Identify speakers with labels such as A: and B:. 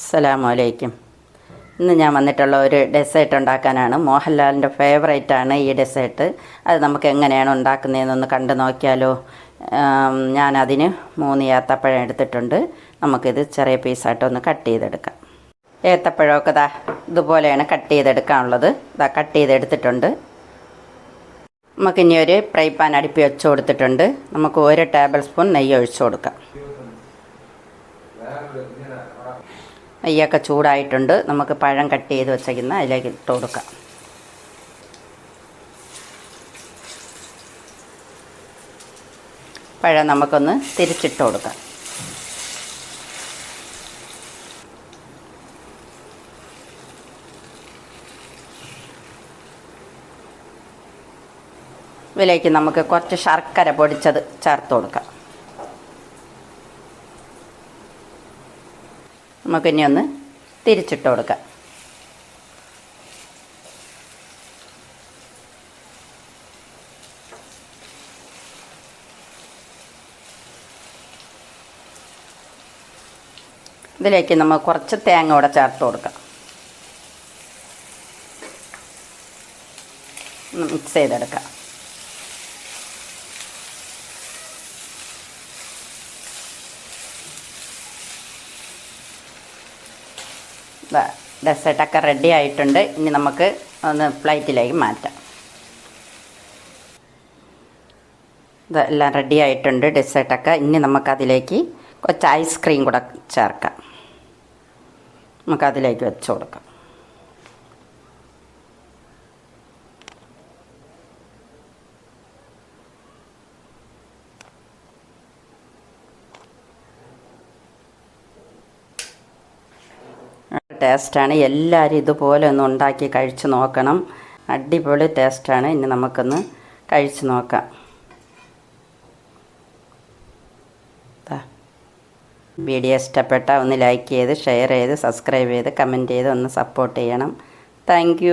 A: അസ്സലാമു അലൈക്കും. ഇന്ന് ഞാൻ വന്നിട്ടുള്ള ഒരു ഡെസേർട്ട് ഉണ്ടാക്കാനാണ്. മോഹൻലാലിന്റെ ഫേവറേറ്റ് ആണ് ഈ ഡെസേർട്ട് അത് നമുക്ക് എങ്ങനെയാണ് ഉണ്ടാക്കുന്നതെന്നൊന്ന് കണ്ടു നോക്കിയാലോ. ഞാനതിന് മൂന്ന് ഏത്തപ്പഴം എടുത്തിട്ടുണ്ട്. നമുക്കിത് ചെറിയ പീസായിട്ട് ഒന്ന് കട്ട് ചെയ്തെടുക്കാം. ഏത്തപ്പഴമൊക്കെ ദാ ഇതുപോലെയാണ് കട്ട് ചെയ്തെടുക്കാനുള്ളത്. ദാ കട്ട് ചെയ്തെടുത്തിട്ടുണ്ട്. നമുക്കിനി ഒരു ഫ്രൈ പാൻ അടുപ്പി വെച്ച് കൊടുത്തിട്ടുണ്ട്. നമുക്ക് ഒരു ടേബിൾ സ്പൂൺ നെയ്യ് ഒഴിച്ചു കൊടുക്കാം. നെയ്യൊക്കെ ചൂടായിട്ടുണ്ട്. നമുക്ക് പഴം കട്ട് ചെയ്ത് വെച്ചേക്കുന്ന അതിലേക്ക് ഇട്ട് കൊടുക്കാം. പഴം നമുക്കൊന്ന് തിരിച്ചിട്ട് കൊടുക്കാം. ഇതിലേക്ക് നമുക്ക് കുറച്ച് ശർക്കര പൊടിച്ചത് ചേർത്ത് കൊടുക്കാം. നമുക്കിനി ഒന്ന് തിരിച്ചിട്ട് കൊടുക്കാം. ഇതിലേക്ക് നമ്മൾ കുറച്ച് തേങ്ങ കൂടെ ചേർത്ത് കൊടുക്കാം. മിക്സ് ചെയ്തെടുക്കാം. ഡെസേർട്ടൊക്കെ റെഡി ആയിട്ടുണ്ട്. ഇനി നമുക്ക് ഒന്ന് പ്ലേറ്റിലേക്ക് മാറ്റാം. ഇതെല്ലാം റെഡി ആയിട്ടുണ്ട് ഡെസേർട്ടൊക്കെ. ഇനി നമുക്കതിലേക്ക് കുറച്ച് ഐസ്ക്രീം കൂടെ ചേർക്കാം. നമുക്കതിലേക്ക് വെച്ച് കൊടുക്കാം. ടേസ്റ്റാണ്. എല്ലാവരും ഇതുപോലെ ഒന്ന് ഉണ്ടാക്കി കഴിച്ച് നോക്കണം. അടിപൊളി ടേസ്റ്റാണ്. ഇനി നമുക്കൊന്ന് കഴിച്ചു നോക്കാം. വീഡിയോ ഇഷ്ടപ്പെട്ട ഒന്ന് ലൈക്ക് ചെയ്ത് ഷെയർ ചെയ്ത് സബ്സ്ക്രൈബ് ചെയ്ത് കമന്റ് ചെയ്ത് ഒന്ന് സപ്പോർട്ട് ചെയ്യണം. താങ്ക്